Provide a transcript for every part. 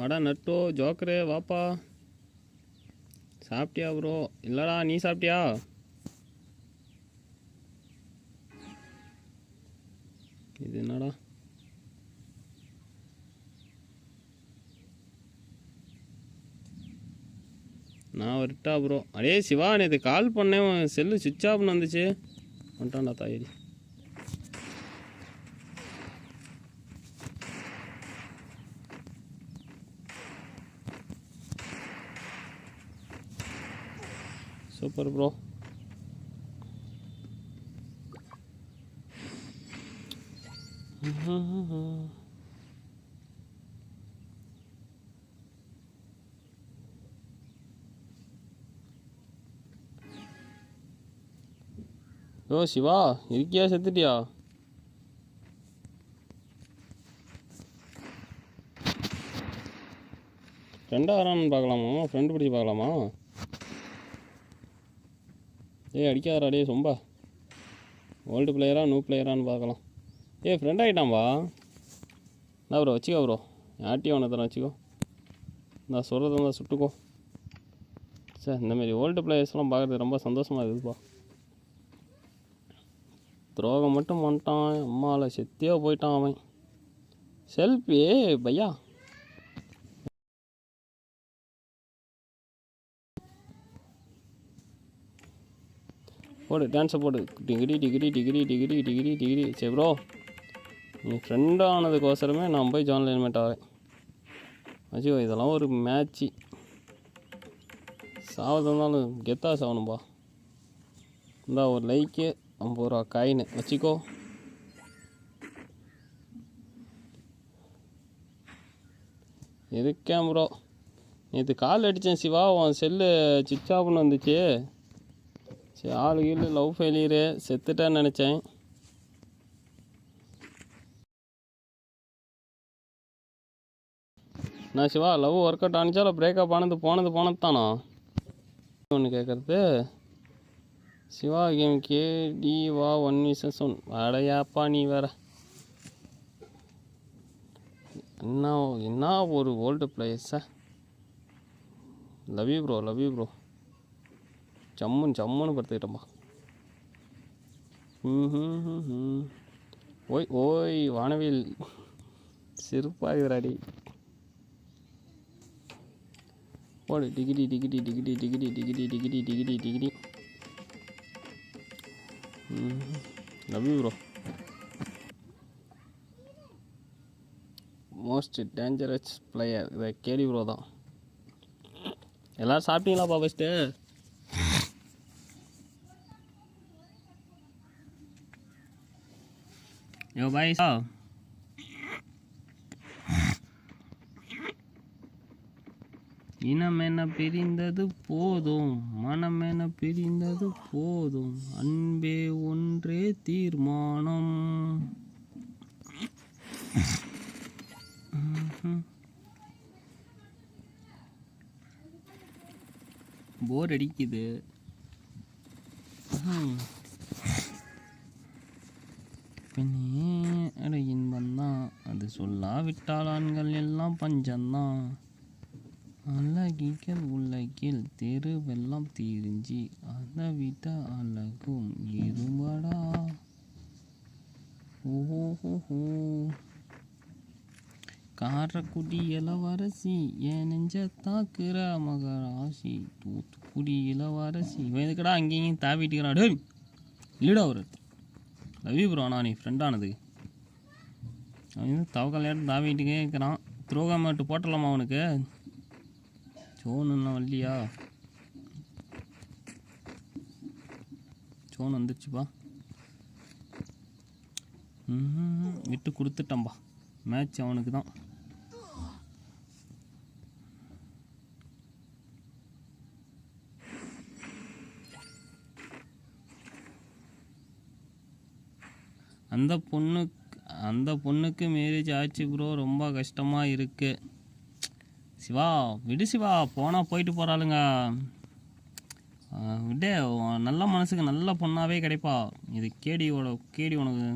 வாடா நட்டோ ஜோக்கரு வாப்பா. சாப்பிட்டியா ப்ரோ இல்லைடா நீ சாப்பிட்டியா? இது என்னடா? நான் வரட்டா ப்ரோ அடே சிவா நேற்று கால் பண்ணேன் செல்லு சுவிட்ச் ஆஃப்னு வந்துச்சு. வந்துட்டான்டா தாயடி சூப்பர் ப்ரோ ஓ சிவா இருக்கியா? செத்துட்டியா? ஃப்ரெண்டாக வரான்னு பார்க்கலாமா? ஃப்ரெண்டு பிடிச்சி பார்க்கலாமா? ஏய் அடிக்காதடா டே சொம்பா. ஓல்டு பிளேயரா நியூ பிளேயரான்னு பார்க்கலாம். ஏய் ஃப்ரெண்ட் ஆகிட்டான்பா என்ன ப்ரோ வச்சுக்கோ ப்ரோ யார்ட்டையும் ஒன்று தரேன் வச்சுக்கோ. நான் சொல்கிறது இருந்தால் சுட்டுக்கோ. சார் இந்தமாரி ஓல்டு பிளேயர்ஸ்லாம் பார்க்குறது ரொம்ப சந்தோஷமாக இருக்குதுப்பா துரோகம் மட்டும் பண்ணிட்டான் அம்மாவில் செத்தியாக போயிட்டான் அவன். செல்ஃபி பையா. போடு டான்ஸை போடு degree degree degree degree degree degree சரி ப்ரோ நீ ஃப்ரெண்ட் ஆனதுக்கோசரமே நான் போய் ஜான் லைன்மெண்ட் ஆகிறேன் அஜியோ இதெல்லாம் ஒரு மேட்ச்சு சாவதுனாலும் கெத்தா சாகணும்பா இந்தா ஒரு லைக்கு ஐம்பது ரூபா காயின் வச்சுக்கோ. இருக்கேன் ப்ரோ நேற்று கால் அடித்தேன் சிவா உன் செல்லு சுவிட்ச் ஆஃப்னு வந்துச்சு. சரி ஆளு கீழ் லவ் ஃபெயிலியரு செத்துட்டேன்னு நினச்சேன். நான் சிவா லவ் ஒர்க் அவுட் ஆனிச்சாலும் பிரேக்கப் ஆனது போனது போனது தானா? ஒன்று கேட்குறது சிவா கேம் கேடி வா ஒன் விசஸ் ஒன் வடையாப்பா நீ வேற. என்ன என்ன ஒரு old பிளேயர்ஸா love you bro love you bro ஜம்முன்னு ஜம்முன்னு படுத்துக்கிட்டோம்மா ம் ஓய் ஓய் வானவில் சிறப்பாகிறாடி போடு degree degree degree degree degree degree degree degree love you bro most dangerous player இதை கேடி ப்ரோ தான். எல்லோரும் சாப்பிட்டீங்களாப்பா ஃபஸ்ட்டு யோ பாய் இனமென பிரிந்தது போதும் மனமென பிரிந்தது போதும். அன்பே ஒன்றே தீர்மானம். போர் அடிக்குது. பெண்ணே சொல்லாவிட்டால் ஆண்கள் எல்லாம் பஞ்சந்தான். அழகிகள் உலகில் தெருவெல்லாம் தீரிஞ்சி அதை விட அழகும் இருமடா ஓஹோ காரக்குடி இளவரசி என் நெஞ்ச தாக்குற மகராசி. தூத்துக்குடி இளவரசி. இவன் எதுக்கடா அங்கேயும் தாவிட்டுக்கிறான் டேய் இல்லடா ஒரு லவ் ப்ரோ நான் நீ ஃப்ரெண்டானது அவன் தவக்கலையாட்டு தாவிட்டுக்கே இருக்கிறான் துரோகம் மட்டும் போட்டலாமா அவனுக்கு? சோனுன்னா வரலையா சோன் வந்துருச்சுப்பா. விட்டு கொடுத்துட்டம்பா. மேட்ச் அவனுக்கு தான் அந்த பொண்ணு அந்த பொண்ணுக்கு மேரேஜ் ஆச்சு ப்ரோ ரொம்ப கஷ்டமாக இருக்குது சிவா விடு சிவா. போனால் போயிட்டு போகிறாளுங்க விடே. உன் நல்ல மனசுக்கு நல்ல பொண்ணாகவே கிடைப்பா. இது கேடியோட கேடி உனக்கு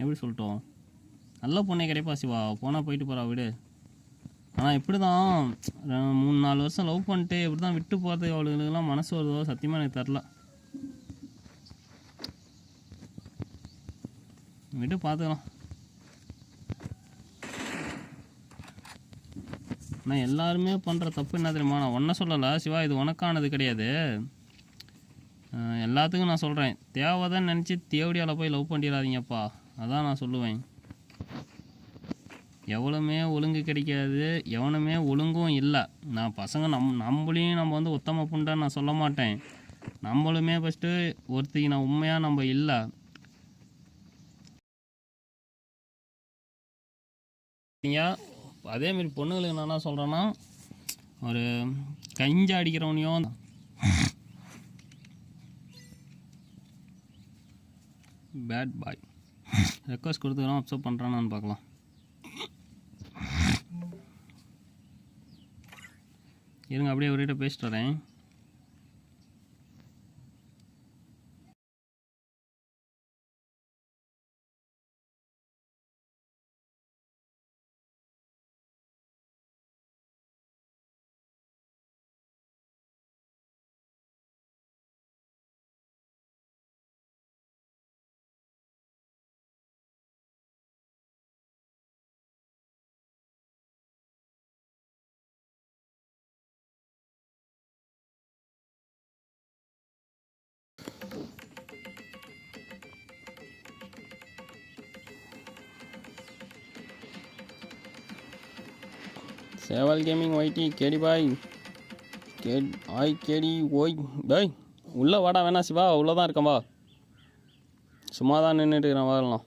எப்படி சொல்லிட்டோம்? நல்ல பொண்ணே கிடைப்பா சிவா. போனால் போயிட்டு போகிறா விடு. ஆனால் இப்படி தான் மூணு நாலு வருஷம் லவ் பண்ணிட்டு இப்படி தான் விட்டு போகிறது அவளுகளுக்கெல்லாம் மனசு வருதோ சத்தியமாக எனக்கு தெரில விட்டு பார்த்துக்கலாம் ஆனால் எல்லாருமே பண்ணுற தப்பு என்ன தெரியுமா? நான் ஒன்றை சொல்லலை சிவா இது உனக்கானது கிடையாது. எல்லாத்துக்கும் நான் சொல்கிறேன் தேவைதான் நினச்சி தேவடியால் போய் லவ் பண்ணிடாதீங்கப்பா. அதான் நான் சொல்லுவேன். எவ்வளவுமே ஒழுங்கு கிடைக்காது எவனுமே ஒழுங்கும் இல்லை. நான் பசங்க நம் நம்மளையும் நம்ம வந்து உத்தம புண்டான்னு நான் சொல்ல மாட்டேன். நம்மளுமே ஃபஸ்ட்டு ஒருத்திக்கு நான் உண்மையாக நம்ம இல்லை. அதேமாரி பொண்ணுங்களுக்கு நான் என்ன சொல்கிறேன்னா ஒரு கஞ்சா அடிக்கிறவனையும் பேட் பாய் ரெக்வஸ்ட் கொடுத்துக்கிறோம் அப்சர்வ் பண்ணுறானான்னு பார்க்கலாம். இருங்க அப்படியே அவர்கிட்ட பேசிட்டு வரேன். சேவல் கேமிங் ஒய்டி கேடி பாய். கே ஆய் கேடி ஓய் பாய் உள்ளே வாடா வேணா சிவா உள்ளே தான் இருக்கேன் வா. சும்மா தான் நின்றுட்டு இருக்கிறேன் வரலாம்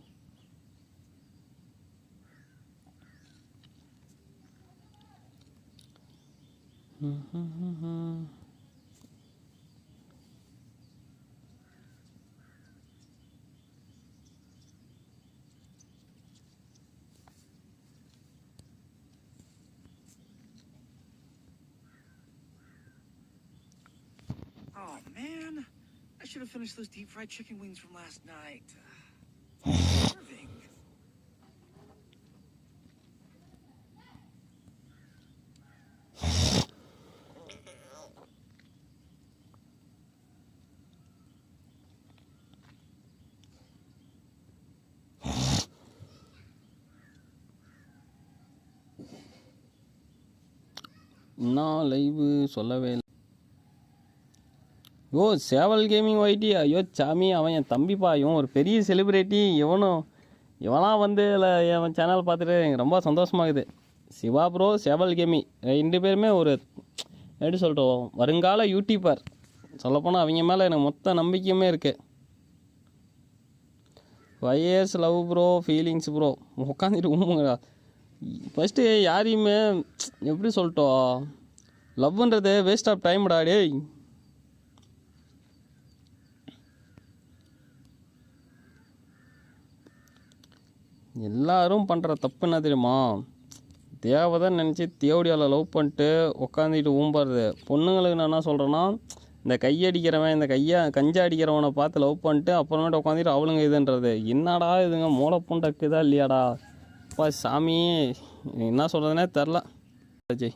Oh man, I should have finished those deep fried chicken wings from last night. Starving. இன்னும் லைவு சொல்லவே yo ஓ சேவல் கேமிங் ஒயிட்டி ஐயோ சாமி அவன் என் தம்பிப்பா. இவன் ஒரு பெரிய செலிப்ரிட்டி இவனும் இவனாம் வந்து இல்லை என் சேனல் பார்த்துட்டு எனக்கு ரொம்ப சந்தோஷமாகுது. சிவா ப்ரோ சேவல் கேமி ரெண்டு பேருமே ஒரு எப்படி சொல்கிறோம் வருங்கால யூடியூபர் சொல்லப்போனால் அவங்க மேலே எனக்கு மொத்த நம்பிக்கையுமே இருக்குது five years love bro feelings bro உட்காந்துட்டு உண்மைங்களா ஃபஸ்ட்டு யாரையுமே எப்படி சொல்லிட்டோம் லவ்ன்றது வேஸ்ட் ஆஃப் டைம்டா டேய் எல்லாரும் பண்ணுற தப்பு என்ன தெரியுமா? தேவைதான் நினச்சி தேவடியால் லவ் பண்ணிட்டு உட்காந்துட்டு ஊம்புறது. பொண்ணுங்களுக்கு நான் என்ன சொல்கிறேன்னா இந்த கையடிக்கிறவன் இந்த கையை கஞ்சா அடிக்கிறவனை பார்த்து லவ் பண்ணிட்டு அப்புறமேட்டு உட்காந்துட்டு அவளுங்க இதுன்றது. என்னடா இதுங்க மூளை புண்டக்குதா இல்லையாடா? அப்பா சாமி என்ன சொல்கிறதுனே தெரில அஜய்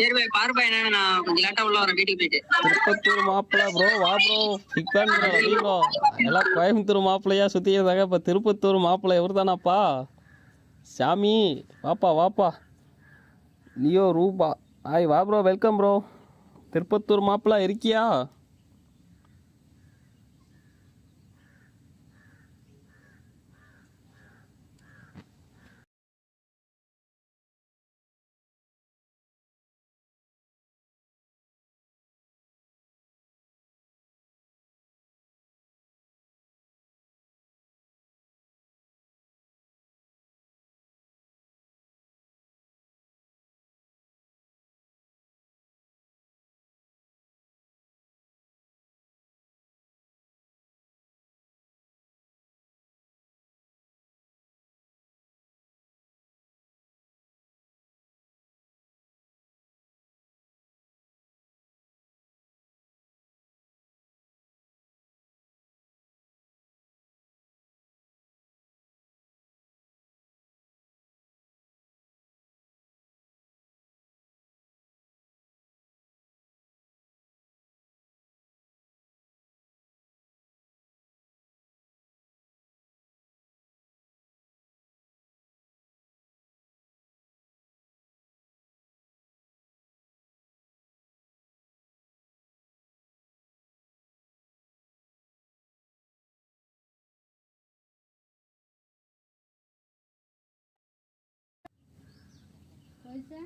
சரி பாய் என்ன நான் கொஞ்சம் லேட்டா உள்ள வரேன் வீட்டுக்கு போயிட்டு. திருப்பத்தூர் மாப்பிள்ளை ப்ரோ வா ப்ரோ ப்ரோ எல்லாம் கோயம்புத்தூர் மாப்பிள்ளையா சுற்றி இப்போ திருப்பத்தூர் மாப்பிள்ளை இவர் தானாப்பா சாமி வாப்பா வாப்பா. லியோ ரூபா. ஆய் வா ப்ரோ வெல்கம் ப்ரோ திருப்பத்தூர் மாப்பிள்ளா இருக்கியா? হয়েছে